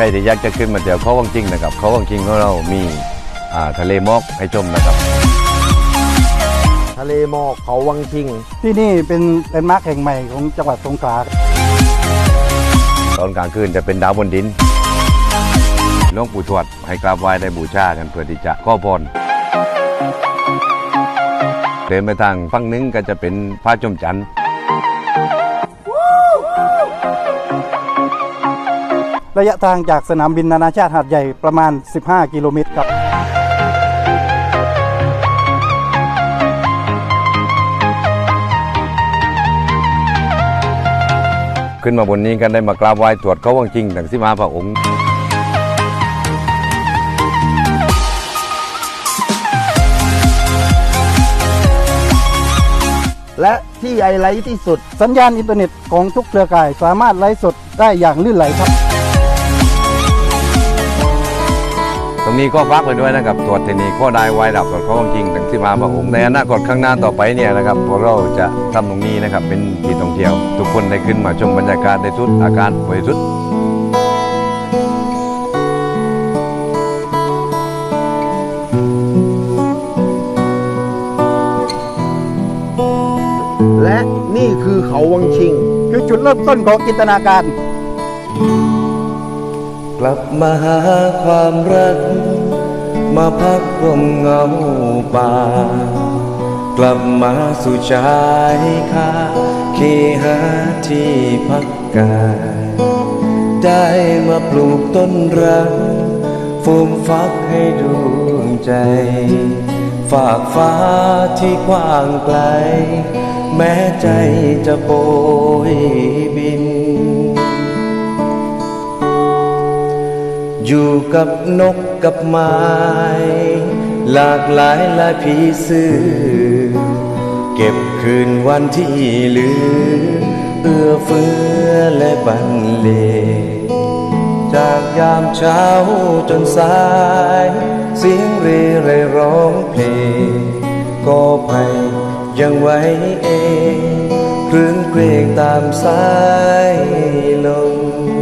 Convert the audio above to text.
รที่อยากจะขึ้นมาเที่ยวเขาวังจริงนะครับเขาวังจริงของเรามีอ่าทะเลหมอกให้ชมนะครับ ทะเลหมอกเขาวังชิง ที่นี่เป็นแลนด์มาร์คแห่งใหม่ของจังหวัดสงขลาตอนกลางคืนจะเป็นดาวบนดินหลวงปู่ทวดให้กราบไหว้ได้บูชากันเพื่อที่จะขอพรเดินไปทางฝั่งหนึงก็จะเป็นพระชมจันทร์ ระยะทางจากสนามบินนานาชาติหาดใหญ่ประมาณ 15 กิโลเมตรครับ ขึ้นมาบนนี้กันได้มากราบไหว้ตรวจเขาวังจริงทั้งสิมาพระองค์และที่ไฮไลท์ที่สุด สัญญาณอินเทอร์เน็ตของทุกเครือข่ายสามารถไลฟ์สดได้อย่างลื่นไหลครับ รงนี้ก็ฝากไปด้วยนะครับตรวจที่นี่ก็ได้ไว้ดับตรวจเขาวังจริงทั้งสิมาพระองค์ในอนาคตข้างหน้าต่อไปเนี่ยนะครับพวกเราจะทำตรงนี้นะครับเป็นที่ท่องเที่ยว ทุกคนได้ขึ้นมาชมบรรยากาศได้สุดอาการบริสุทธิ์และนี่คือเขาวังชิง คือจุดเริ่มต้นของจินตนาการ กลับมาหาความรัก มาพักร่มเงาป่า กลับมาสู่ชายคาเคหาที่พักกาย ได้มาปลูกต้นรักฟูมฟักให้ดวงใจ ฝากฟ้าที่กว้างไกล แม้ใจจะโบยบิน อยู่กับนกกับไม้ หลากหลายลายผีสื่อเก็บคืนวันที่เหลือ เอื้อเฟื้อและบรรเลงจากยามเช้าจนสาย เสียงเรไรร้องเพลงก็ไปยังไว้เองคลื่นเพลงตามสายลม